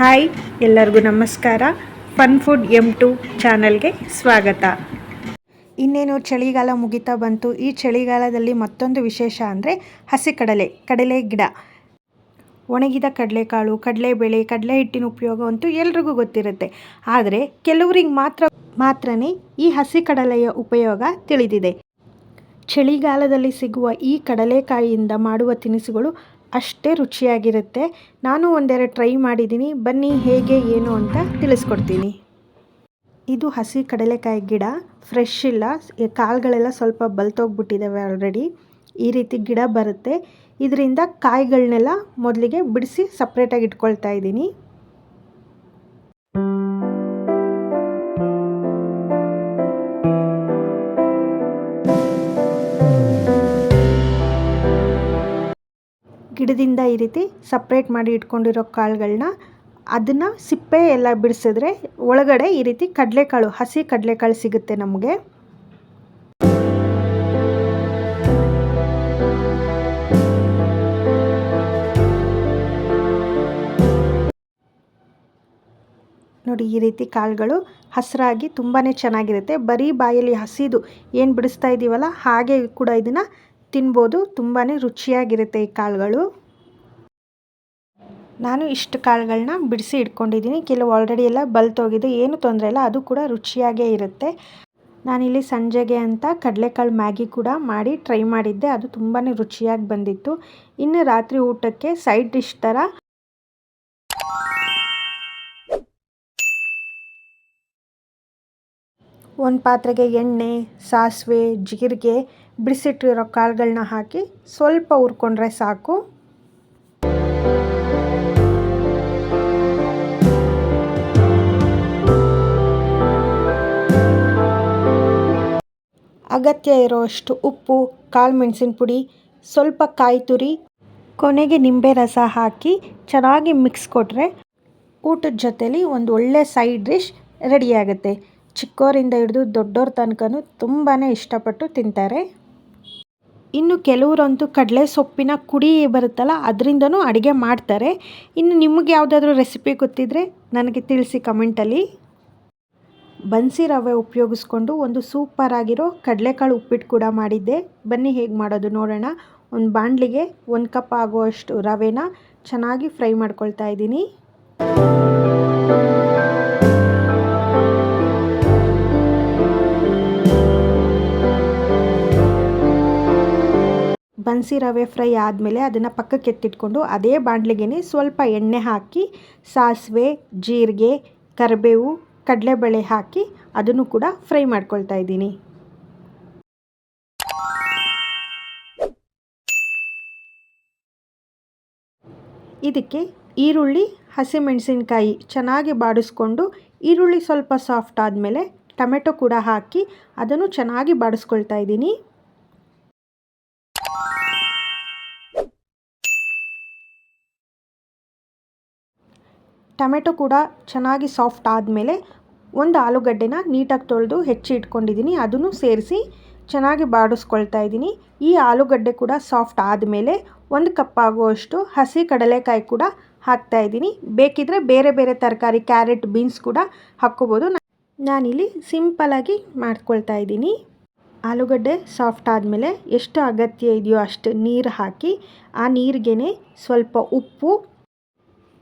Hi, ಎಲ್ಲರಿಗೂ ನಮಸ್ಕಾರ. Fun food M to ಚಾನಲ್ಗೆ ಸ್ವಾಗತ. ಇನ್ನೇನು ಚಳಿಗಾಲ ಮುಗಿತಾ ಬಂತು. ಈ ಚಳಿಗಾಲದಲ್ಲಿ ಮತ್ತೊಂದು ವಿಶೇಷ ಅಂದರೆ ಹಸಿ ಕಡಲೆ ಕಡಲೆ ಗಿಡ. ಒಣಗಿದ ಕಡಲೆಕಾಳು, ಕಡಲೆಬೇಳೆ, ಕಡಲೆ ಹಿಟ್ಟಿನ ಉಪಯೋಗ ಅಂತೂ ಎಲ್ರಿಗೂ ಗೊತ್ತಿರುತ್ತೆ. ಆದರೆ ಕೆಲವರಿಗೆ ಮಾತ್ರ, ಮಾತ್ರನೇ ಈ ಹಸಿ ಕಡಲೆಯ ಉಪಯೋಗ ತಿಳಿದಿದೆ. ಚಳಿಗಾಲದಲ್ಲಿ ಸಿಗುವ ಈ ಕಡಲೆಕಾಯಿಯಿಂದ ಮಾಡುವ ತಿನಿಸುಗಳು ಅಷ್ಟೇ ರುಚಿಯಾಗಿರುತ್ತೆ. ನಾನು ಒಂದೆರಡು ಟ್ರೈ ಮಾಡಿದ್ದೀನಿ. ಬನ್ನಿ ಹೇಗೆ ಏನು ಅಂತ ತಿಳಿಸ್ಕೊಡ್ತೀನಿ. ಇದು ಹಸಿ ಕಡಲೆಕಾಯಿ ಗಿಡ. ಫ್ರೆಶ್ ಇಲ್ಲ. ಕಾಳುಗಳೆಲ್ಲ ಸ್ವಲ್ಪ ಬಲ್ತೋಗ್ಬಿಟ್ಟಿದ್ದಾವೆ ಆಲ್ರೆಡಿ ಈ ರೀತಿ ಗಿಡ ಬರುತ್ತೆ. ಇದರಿಂದ ಕಾಯಿಗಳನ್ನೆಲ್ಲ ಮೊದಲಿಗೆ ಬಿಡಿಸಿ ಸಪ್ರೇಟಾಗಿ ಇಟ್ಕೊಳ್ತಾ ಇದ್ದೀನಿ. ಗಿಡದಿಂದ ಈ ರೀತಿ ಸಪ್ರೇಟ್ ಮಾಡಿ ಇಟ್ಕೊಂಡಿರೋ ಕಾಳುಗಳನ್ನ ಅದನ್ನು ಸಿಪ್ಪೆ ಎಲ್ಲ ಬಿಡಿಸಿದ್ರೆ ಒಳಗಡೆ ಈ ರೀತಿ ಕಡಲೆಕಾಳು, ಹಸಿ ಕಡಲೆಕಾಳು ಸಿಗುತ್ತೆ ನಮಗೆ. ನೋಡಿ ಈ ರೀತಿ ಕಾಳುಗಳು ಹಸಿರಾಗಿ ತುಂಬಾ ಚೆನ್ನಾಗಿರುತ್ತೆ. ಬರೀ ಬಾಯಲ್ಲಿ ಹಸಿದು ಏನು ಬಿಡಿಸ್ತಾ ಇದ್ದೀವಲ್ಲ ಹಾಗೆ ಕೂಡ ಇದನ್ನು ತಿನ್ಬೋದು ತುಂಬಾ ರುಚಿಯಾಗಿರುತ್ತೆ ಈ ಕಾಳುಗಳು. ನಾನು ಇಷ್ಟು ಕಾಳುಗಳನ್ನ ಬಿಡಿಸಿ ಇಟ್ಕೊಂಡಿದ್ದೀನಿ. ಕೆಲವು ಆಲ್ರೆಡಿ ಎಲ್ಲ ಬಲ್ತೋಗಿದೆ ಏನು ತೊಂದರೆ ಇಲ್ಲ, ಅದು ಕೂಡ ರುಚಿಯಾಗೇ ಇರುತ್ತೆ. ನಾನಿಲ್ಲಿ ಸಂಜೆಗೆ ಅಂತ ಕಡಲೆಕಾಳು ಮ್ಯಾಗಿ ಕೂಡ ಮಾಡಿ ಟ್ರೈ ಮಾಡಿದ್ದೆ, ಅದು ತುಂಬಾ ರುಚಿಯಾಗಿ ಬಂದಿತ್ತು. ಇನ್ನು ರಾತ್ರಿ ಊಟಕ್ಕೆ ಸೈಡ್ ಡಿಶ್ ಥರ ಒಂದು ಪಾತ್ರೆಗೆ ಎಣ್ಣೆ, ಸಾಸಿವೆ, ಜೀರಿಗೆ, ಬಿಡಿಸಿಟ್ಟಿರೋ ಕಾಳುಗಳನ್ನ ಹಾಕಿ ಸ್ವಲ್ಪ ಹುರ್ಕೊಂಡ್ರೆ ಸಾಕು. ಅಗತ್ಯ ಇರೋಷ್ಟು ಉಪ್ಪು, ಕಾಳು ಮೆಣಸಿನ ಪುಡಿ, ಸ್ವಲ್ಪ ಕಾಯಿ ತುರಿ, ಕೊನೆಗೆ ನಿಂಬೆ ರಸ ಹಾಕಿ ಚೆನ್ನಾಗಿ ಮಿಕ್ಸ್ ಕೊಟ್ಟರೆ ಊಟದ ಜೊತೇಲಿ ಒಂದು ಒಳ್ಳೆ ಸೈಡ್ ಡಿಶ್ ರೆಡಿಯಾಗುತ್ತೆ ಚಿಕ್ಕವರಿಂದ ಹಿಡಿದು ದೊಡ್ಡೋರ ತನಕನೂ ತುಂಬಾ ಇಷ್ಟಪಟ್ಟು ತಿಂತಾರೆ. ಇನ್ನು ಕೆಲವರಂತೂ ಕಡಲೆ ಸೊಪ್ಪಿನ ಕುಡಿ ಬರುತ್ತಲ್ಲ, ಅದರಿಂದನೂ ಅಡುಗೆ ಮಾಡ್ತಾರೆ. ಇನ್ನು ನಿಮಗೆ ಯಾವುದಾದ್ರೂ ರೆಸಿಪಿ ಗೊತ್ತಿದ್ದರೆ ನನಗೆ ತಿಳಿಸಿ ಕಮೆಂಟಲ್ಲಿ. ಬನ್ಸಿ ರವೆ ಉಪಯೋಗಿಸ್ಕೊಂಡು ಒಂದು ಸೂಪರ್ ಆಗಿರೋ ಕಡಲೆಕಾಳು ಉಪ್ಪಿಟ್ಟು ಕೂಡ ಮಾಡಿದ್ದೆ. ಬನ್ನಿ ಹೇಗೆ ಮಾಡೋದು ನೋಡೋಣ. ಒಂದು ಬಾಣಲಿಗೆ ಒಂದು ಕಪ್ ಆಗುವಷ್ಟು ರವೆನ ಚೆನ್ನಾಗಿ ಫ್ರೈ ಮಾಡ್ಕೊಳ್ತಾ ಇದ್ದೀನಿ. ಬನ್ಸಿ ರವೆ ಫ್ರೈ ಆದಮೇಲೆ ಅದನ್ನು ಪಕ್ಕಕ್ಕೆ ಎತ್ತಿಟ್ಕೊಂಡು ಅದೇ ಬಾಂಡ್ಲಿಗೆ ಸ್ವಲ್ಪ ಎಣ್ಣೆ ಹಾಕಿ, ಸಾಸಿವೆ, ಜೀರಿಗೆ, ಕರಿಬೇವು, ಕಡಲೆಬೇಳೆ ಹಾಕಿ ಅದನ್ನು ಕೂಡ ಫ್ರೈ ಮಾಡ್ಕೊಳ್ತಾ ಇದ್ದೀನಿ. ಇದಕ್ಕೆ ಈರುಳ್ಳಿ, ಹಸಿಮೆಣಸಿನ್ಕಾಯಿ ಚೆನ್ನಾಗಿ ಬಾಡಿಸ್ಕೊಂಡು ಈರುಳ್ಳಿ ಸ್ವಲ್ಪ ಸಾಫ್ಟ್ ಆದಮೇಲೆ ಟೊಮೆಟೊ ಕೂಡ ಹಾಕಿ ಅದನ್ನು ಚೆನ್ನಾಗಿ ಬಾಡಿಸ್ಕೊಳ್ತಾ ಇದ್ದೀನಿ. ಟೊಮೆಟೊ ಕೂಡ ಚೆನ್ನಾಗಿ ಸಾಫ್ಟ್ ಆದಮೇಲೆ ಒಂದು ಆಲೂಗಡ್ಡೆನ ನೀಟಾಗಿ ತೊಳೆದು ಹೆಚ್ಚಿ ಇಟ್ಕೊಂಡಿದ್ದೀನಿ. ಅದನ್ನು ಸೇರಿಸಿ ಚೆನ್ನಾಗಿ ಬಾಡಿಸ್ಕೊಳ್ತಾ ಇದ್ದೀನಿ. ಈ ಆಲೂಗಡ್ಡೆ ಕೂಡ ಸಾಫ್ಟ್ ಆದಮೇಲೆ ಒಂದು ಕಪ್ ಆಗುವಷ್ಟು ಹಸಿ ಕಡಲೆಕಾಯಿ ಕೂಡ ಹಾಕ್ತಾ ಇದ್ದೀನಿ. ಬೇಕಿದ್ದರೆ ಬೇರೆ ಬೇರೆ ತರಕಾರಿ, ಕ್ಯಾರೆಟ್, ಬೀನ್ಸ್ ಕೂಡ ಹಾಕ್ಕೋಬೋದು. ನಾನಿಲ್ಲಿ ಸಿಂಪಲಾಗಿ ಮಾಡ್ಕೊಳ್ತಾ ಇದ್ದೀನಿ. ಆಲೂಗಡ್ಡೆ ಸಾಫ್ಟ್ ಆದಮೇಲೆ ಎಷ್ಟು ಅಗತ್ಯ ಇದೆಯೋ ಅಷ್ಟು ನೀರು ಹಾಕಿ, ಆ ನೀರಿಗೆ ಸ್ವಲ್ಪ ಉಪ್ಪು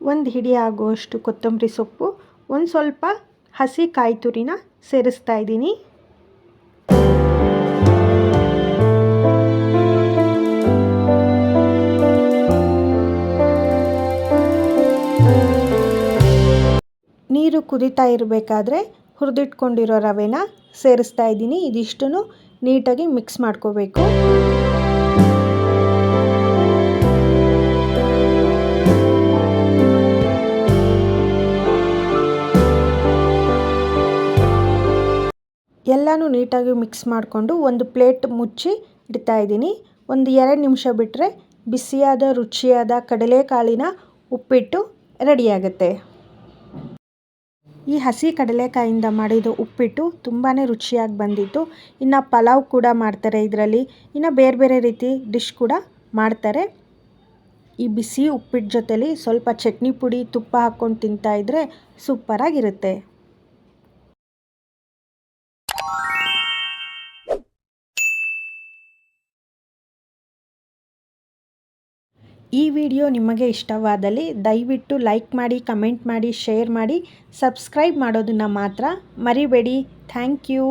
ಒಂದು ಹಿಡಿ ಆಗುವಷ್ಟು ಕೊತ್ತಂಬರಿ ಸೊಪ್ಪು, ಒಂದು ಸ್ವಲ್ಪ ಹಸಿ ಕಾಯಿ ತುರಿನ ಸೇರಿಸ್ತಾ ಇದ್ದೀನಿ. ನೀರು ಕುದಿತಾ ಇರಬೇಕಾದ್ರೆ ಹುರಿದಿಟ್ಕೊಂಡಿರೋ ರವೆನ ಸೇರಿಸ್ತಾ ಇದ್ದೀನಿ. ಇದಿಷ್ಟು ನೀಟಾಗಿ ಮಿಕ್ಸ್ ಮಾಡ್ಕೋಬೇಕು. ಎಲ್ಲನೂ ನೀಟಾಗಿ ಮಿಕ್ಸ್ ಮಾಡಿಕೊಂಡು ಒಂದು ಪ್ಲೇಟ್ ಮುಚ್ಚಿ ಇಡ್ತಾ ಇದ್ದೀನಿ. ಒಂದು ಎರಡು ನಿಮಿಷ ಬಿಟ್ಟರೆ ಬಿಸಿಯಾದ, ರುಚಿಯಾದ ಕಡಲೆಕಾಳಿನ ಉಪ್ಪಿಟ್ಟು ರೆಡಿಯಾಗುತ್ತೆ. ಈ ಹಸಿ ಕಡಲೆಕಾಯಿಂದ ಮಾಡಿದ ಉಪ್ಪಿಟ್ಟು ತುಂಬಾ ರುಚಿಯಾಗಿ ಬಂದಿತ್ತು. ಇನ್ನು ಪಲಾವ್ ಕೂಡ ಮಾಡ್ತಾರೆ ಇದರಲ್ಲಿ. ಇನ್ನು ಬೇರೆ ಬೇರೆ ರೀತಿ ಡಿಶ್ ಕೂಡ ಮಾಡ್ತಾರೆ. ಈ ಬಿಸಿ ಉಪ್ಪಿಟ್ಟು ಜೊತೆಲಿ ಸ್ವಲ್ಪ ಚಟ್ನಿ ಪುಡಿ ತುಪ್ಪ ಹಾಕ್ಕೊಂಡು ತಿಂತಾಯಿದ್ರೆ ಸೂಪರಾಗಿರುತ್ತೆ. ಈ ವಿಡಿಯೋ ನಿಮಗೆ ಇಷ್ಟವಾದಲ್ಲಿ ದಯವಿಟ್ಟು ಲೈಕ್ ಮಾಡಿ, ಕಮೆಂಟ್ ಮಾಡಿ, ಶೇರ್ ಮಾಡಿ, ಸಬ್ಸ್ಕ್ರೈಬ್ ಮಾಡೋದನ್ನು ಮಾತ್ರ ಮರಿಬೇಡಿ. Thank you.